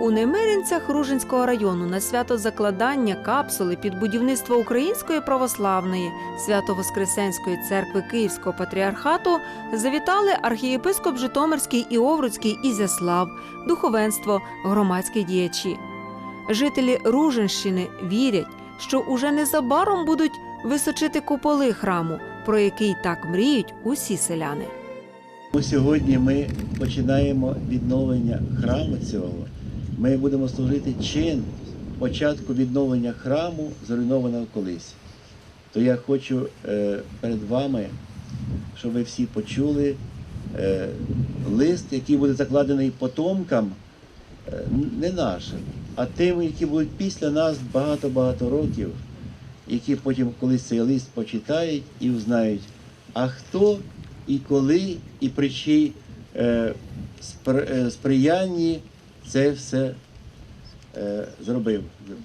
У Немиринцях Ружинського району на свято закладання капсули під будівництво Української православної Свято-Воскресенської церкви Київського патріархату завітали архієпископ Житомирський і Овруцький Ізяслав, духовенство, громадські діячі. Жителі Ружинщини вірять, що уже незабаром будуть височити куполи храму, про який так мріють усі селяни. Сьогодні ми починаємо відновлення храму цього. Ми будемо служити чин початку відновлення храму, зруйнованого колись. То я хочу е, перед вами, щоб ви всі почули е, лист, який буде закладений потомкам, е, не нашим, а тим, які будуть після нас багато-багато років, які потім колись цей лист почитають і узнають, а хто і коли, і при чий сприянні це все е, зробив.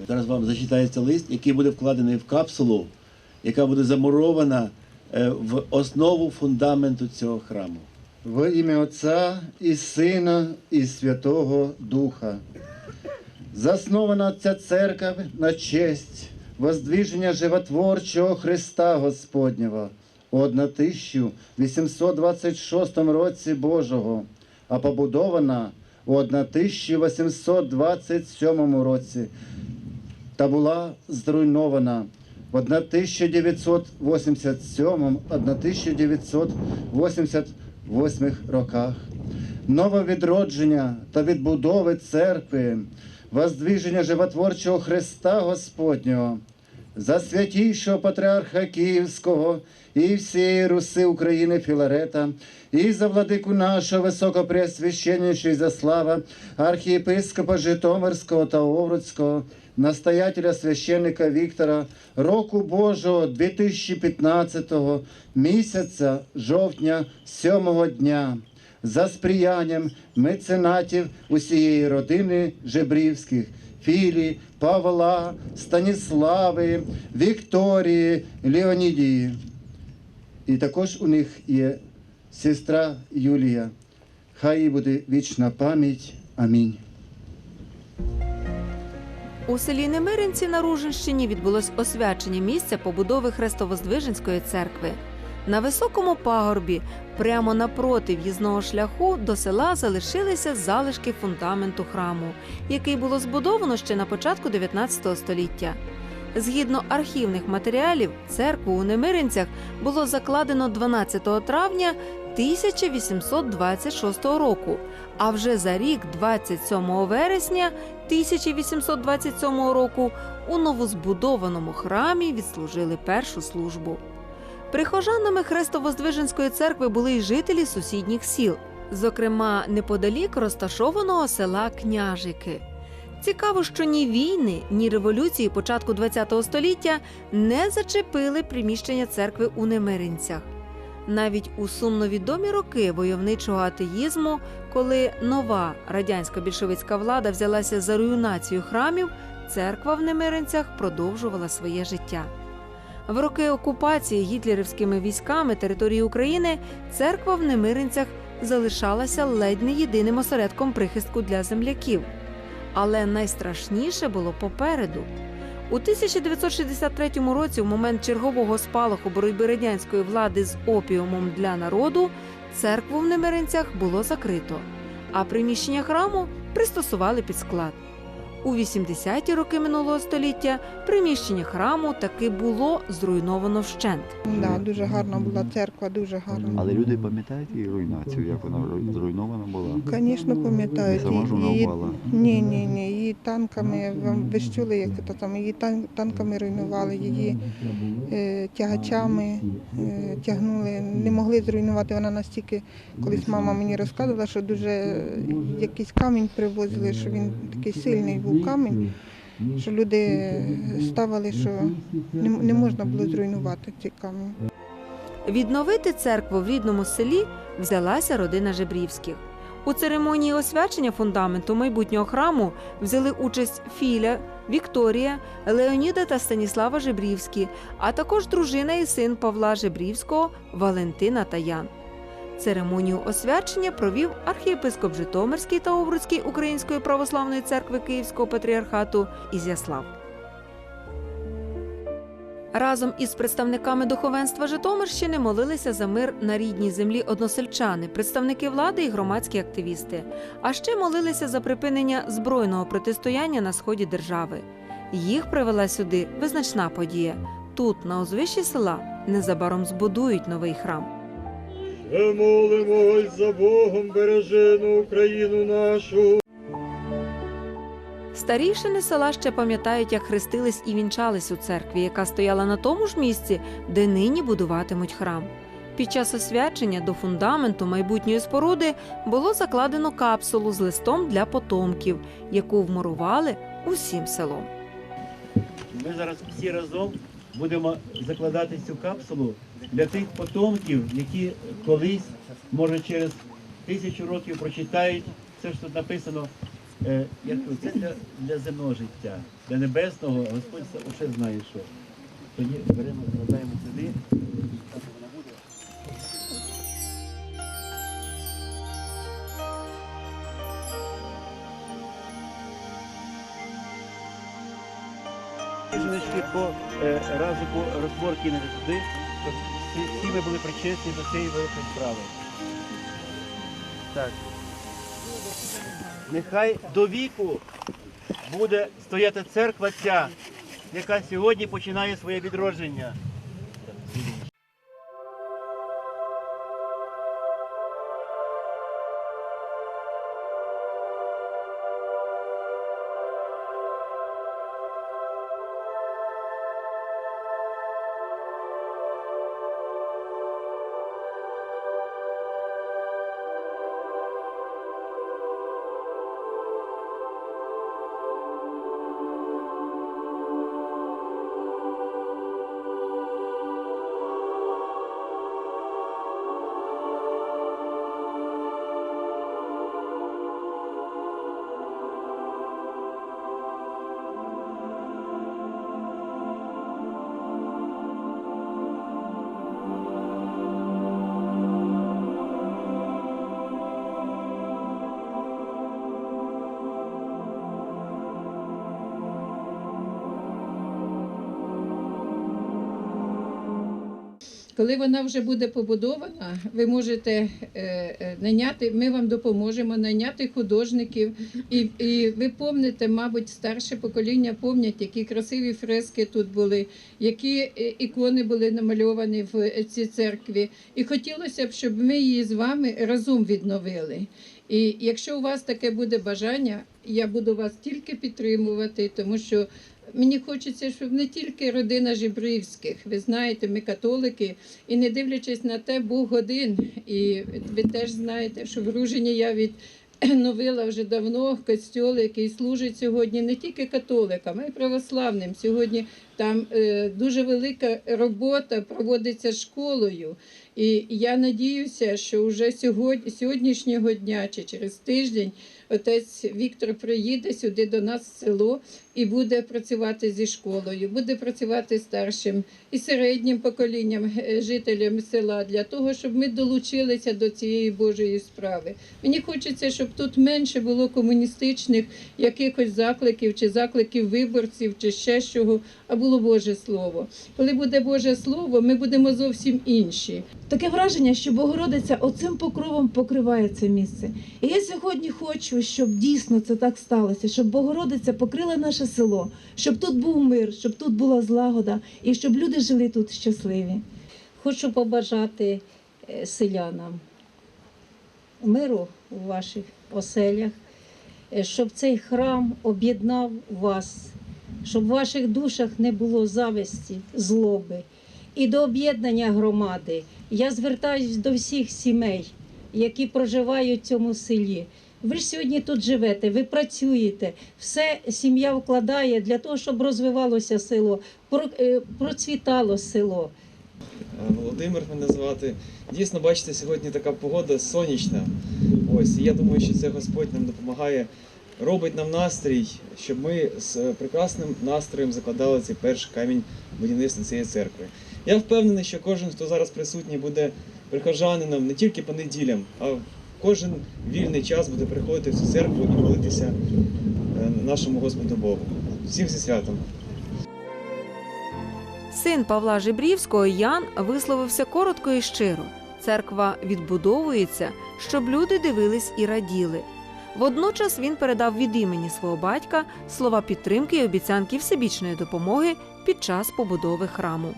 Зараз вам зачитається лист, який буде вкладений в капсулу, яка буде замурована е, в основу фундаменту цього храму. Во ім'я Отця і Сина, і Святого Духа. Заснована ця церква на честь воздвиження животворчого Христа Господнього у 1826 році Божого, а побудована у 1827 році та була зруйнована в 1987-1988 роках. Нововідродження та відбудови церкви, воздвиження животворчого Христа Господнього, за святійшого патріарха Київського і всієї Руси України Філарета, і за владику нашого високопреосвященнішого Заслава, архієпископа Житомирського та Овруцького, настоятеля священника Віктора, року Божого 2015 місяця жовтня, сьомого дня, за сприянням меценатів усієї родини Жебрівських. Філі, Павла, Станіслави, Вікторії, Леонідії. І також у них є сестра Юлія. Хай їй буде вічна пам'ять. Амінь. У селі Немиринці на Ружинщині відбулось освячення місця побудови Хрестовоздвиженської церкви. На високому пагорбі, прямо напроти в'їзного шляху, до села залишилися залишки фундаменту храму, який було збудовано ще на початку 19 століття. Згідно архівних матеріалів, церкву у Немиринцях було закладено 12 травня 1826 року, а вже за рік, 27 вересня 1827 року, у новозбудованому храмі відслужили першу службу. Прихожанами Хрестовоздвиженської церкви були й жителі сусідніх сіл, зокрема неподалік розташованого села Княжики. Цікаво, що ні війни, ні революції початку ХХ століття не зачепили приміщення церкви у Немиринцях. Навіть у сумновідомі роки войовничого атеїзму, коли нова радянська більшовицька влада взялася за руйнацію храмів, церква в Немиринцях продовжувала своє життя. В роки окупації гітлерівськими військами території України церква в Немиринцях залишалася ледь не єдиним осередком прихистку для земляків. Але найстрашніше було попереду. У 1963 році, в момент чергового спалаху боротьби радянської влади з опіумом для народу, церкву в Немиринцях було закрито, а приміщення храму пристосували під склад. У 80-ті роки минулого століття приміщення храму таки було зруйновано вщент. Да, дуже гарна була церква, дуже гарна. Але люди пам'ятають її руйнацію, як вона зруйнована була. Звісно, пам'ятають. Сама ж вона її, впала. ні, ні, ні, її танками, ви- ж чули, як це там, її тан- танками руйнували, її е, тягачами е, тягнули, не могли зруйнувати. Вона настільки, колись мама мені розказувала, що дуже якийсь камінь привозили, що він такий сильний був камінь, що люди ставили, що не, не можна було зруйнувати цей камінь. Відновити церкву в рідному селі взялася родина Жебрівських. У церемонії освячення фундаменту майбутнього храму взяли участь Філя, Вікторія, Леоніда та Станіслава Жебрівські, а також дружина і син Павла Жебрівського Валентина та Ян. Церемонію освячення провів архієпископ Житомирський та Овруцький Української православної церкви Київського патріархату Ізяслав. Разом із представниками духовенства Житомирщини молилися за мир на рідній землі односельчани, представники влади і громадські активісти. А ще молилися за припинення збройного протистояння на сході держави. Їх привела сюди визначна подія. Тут, на узвищі села, незабаром збудують новий храм. Ми молимось за Богом бережену Україну нашу. Старішини села ще пам'ятають, як хрестились і вінчались у церкві, яка стояла на тому ж місці, де нині будуватимуть храм. Під час освячення до фундаменту майбутньої споруди було закладено капсулу з листом для потомків, яку вмурували усім селом. Ми зараз всі разом будемо закладати цю капсулу для тих потомків, які колись, може через тисячу років прочитають все, що тут написано. Е, як це для, для земного життя, для небесного, Господь все знає що. Тоді беремо, складаємо сюди. По е, разу по розбор кинути туди, щоб всі, всі ми були причесні до цієї великої справи. Так. Нехай до віку буде стояти церква ця, яка сьогодні починає своє відродження. Коли вона вже буде побудована, ви можете е, е, наняти, ми вам допоможемо наняти художників. І, і ви помните, мабуть, старше покоління помнять, які красиві фрески тут були, які е, ікони були намальовані в цій церкві. І хотілося б, щоб ми її з вами разом відновили. І якщо у вас таке буде бажання, я буду вас тільки підтримувати, тому що Мені хочеться, щоб не тільки родина Жібрівських, ви знаєте, ми католики, і не дивлячись на те, Бог один. І ви теж знаєте, що в Ружині я відновила вже давно костьол, який служить сьогодні не тільки католикам, а й православним. Сьогодні там е, дуже велика робота проводиться школою. І я надіюся, що вже сьогодні, сьогоднішнього дня чи через тиждень отець Віктор приїде сюди до нас в село і буде працювати зі школою, буде працювати старшим і середнім поколінням е, жителям села для того, щоб ми долучилися до цієї Божої справи. Мені хочеться, щоб тут менше було комуністичних якихось закликів чи закликів виборців, чи ще чого, а було Боже Слово. Коли буде Боже Слово, ми будемо зовсім інші. Таке враження, що Богородиця оцим покровом покриває це місце. І я сьогодні хочу, щоб дійсно це так сталося, щоб Богородиця покрила наше село, щоб тут був мир, щоб тут була злагода і щоб люди жили тут щасливі. Хочу побажати е, селянам миру у ваших оселях, е, щоб цей храм об'єднав вас, щоб в ваших душах не було зависті, злоби. І до об'єднання громади я звертаюсь до всіх сімей, які проживають в цьому селі. Ви ж сьогодні тут живете, ви працюєте, все сім'я вкладає для того, щоб розвивалося село, е, процвітало село. Володимир мене звати. Дійсно, бачите, сьогодні така погода сонячна. Ось, і я думаю, що це Господь нам допомагає, робить нам настрій, щоб ми з е, прекрасним настроєм закладали цей перший камінь будівництва цієї церкви. Я впевнений, що кожен, хто зараз присутній, буде прихожанинам не тільки по неділям, а кожен вільний час буде приходити в цю церкву і молитися е, нашому Господу Богу. Всім зі святом! Син Павла Жибрівського Ян висловився коротко і щиро. Церква відбудовується, щоб люди дивились і раділи. Водночас він передав від імені свого батька слова підтримки і обіцянки всебічної допомоги під час побудови храму.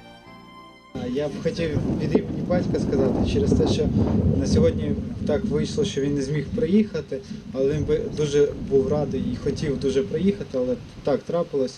Я б хотів від імені батька сказати через те, що на сьогодні так вийшло, що він не зміг приїхати, але він би дуже був радий і хотів дуже приїхати, але так трапилось.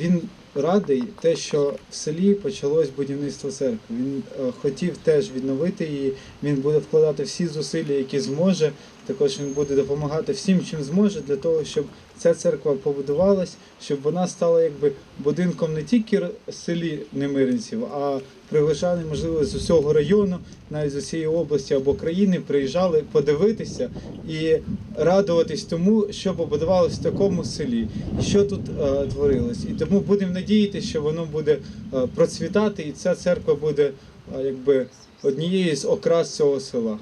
Він радий те, що в селі почалось будівництво церкви. Він хотів теж відновити її. Він буде вкладати всі зусилля, які зможе. Також він буде допомагати всім, чим зможе, для того, щоб ця церква побудувалась, щоб вона стала якби будинком не тільки селі Немиринців, а пригощали, можливо, з усього району, навіть з усієї області або країни, приїжджали подивитися і радуватись тому, що побудувалось в такому селі, що тут е, творилось. І тому будемо надіятися, що воно буде е, процвітати, і ця церква буде е, якби однією з окрас цього села.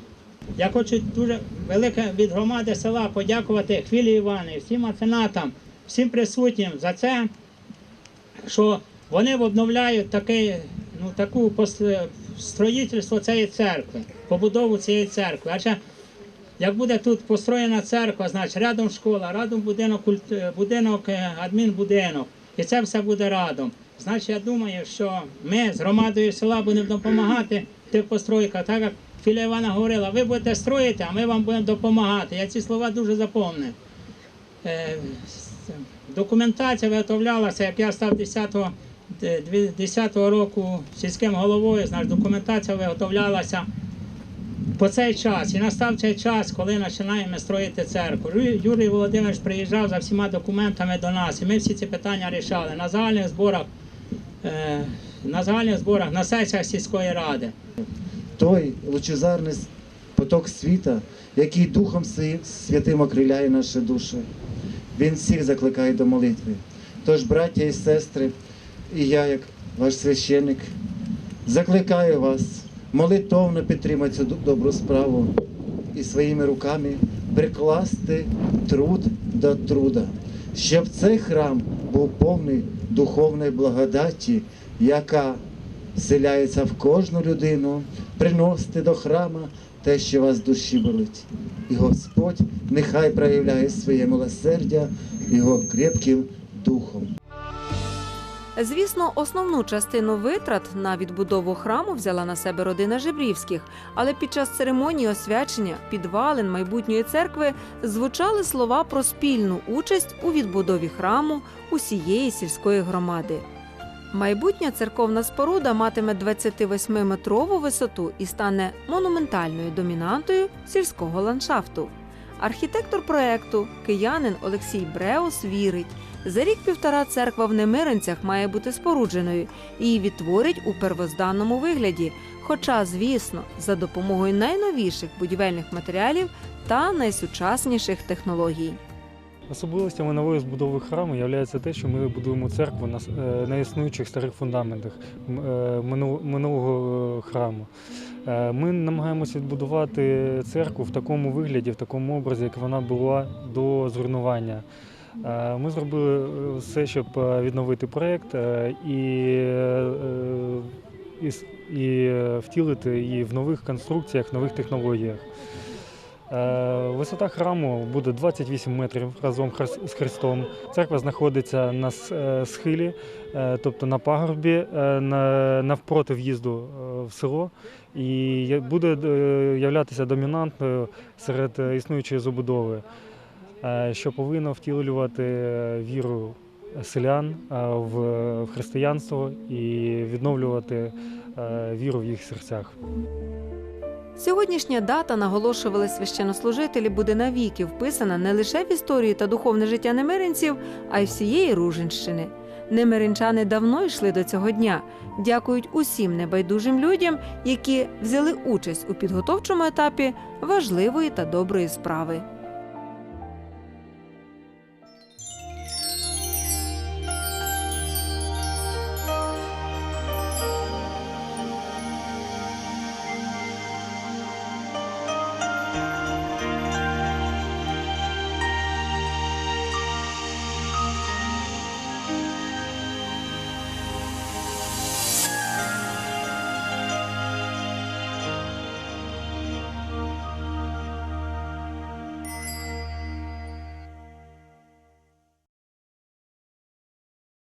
Я хочу дуже велике від громади села подякувати Хвілі Івані, всім меценатам, всім присутнім за це, що вони обновляють таке, ну, таку строїтельство цієї церкви, побудову цієї церкви. Адже як буде тут построєна церква, значить рядом школа, рядом будинок, будинок, е, адмінбудинок, і це все буде радом. Значить, я думаю, що ми з громадою села будемо допомагати в тих постройках, так як Філя Івана говорила, ви будете строїти, а ми вам будемо допомагати. Я ці слова дуже запомнив. Е, Документація виготовлялася, як я став 10-го, 10-го року сільським головою, значить документація виготовлялася по цей час. І настав цей час, коли починаємо строїти церкву. Юрій Володимирович приїжджав за всіма документами до нас, і ми всі ці питання рішали на загальних зборах, е, на загальних зборах, на сесіях сільської ради. Той лучезарний поток світа, який Духом святим окриляє наші душі. Він всіх закликає до молитви. Тож, браття і сестри, і я, як ваш священник, закликаю вас молитовно підтримати цю добру справу і своїми руками прикласти труд до труда, щоб цей храм був повний духовної благодаті, яка вселяється в кожну людину, приносите до храма те, що вас душі болить. І Господь нехай проявляє своє милосердя його крепким духом. Звісно, основну частину витрат на відбудову храму взяла на себе родина Жебрівських, але під час церемонії освячення підвалин майбутньої церкви звучали слова про спільну участь у відбудові храму усієї сільської громади. Майбутня церковна споруда матиме 28-метрову висоту і стане монументальною домінантою сільського ландшафту. Архітектор проекту, киянин Олексій Бреус, вірить, за рік-півтора церква в Немиринцях має бути спорудженою і її відтворять у первозданному вигляді. Хоча, звісно, за допомогою найновіших будівельних матеріалів та найсучасніших технологій. Особливостями нової збудови храму є те, що ми будуємо церкву на, е, на існуючих старих фундаментах е, минул- минулого е, храму. Ми намагаємося відбудувати церкву в такому вигляді, в такому образі, як вона була до зруйнування. Ми зробили все, щоб відновити проєкт і, і, і втілити її в нових конструкціях, нових технологіях. Е, Висота храму буде 28 метрів разом з Христом. Церква знаходиться на е, схилі, е, тобто на пагорбі, навпроти в'їзду в село, і буде являтися домінантною серед існуючої забудови, що повинно втілювати віру селян в християнство і відновлювати віру в їх серцях. Сьогоднішня дата, наголошували священнослужителі, буде навіки вписана не лише в історію та духовне життя немиринців, а й всієї Ружинщини. Немиринчани давно йшли до цього дня. Дякують усім небайдужим людям, які взяли участь у підготовчому етапі важливої та доброї справи.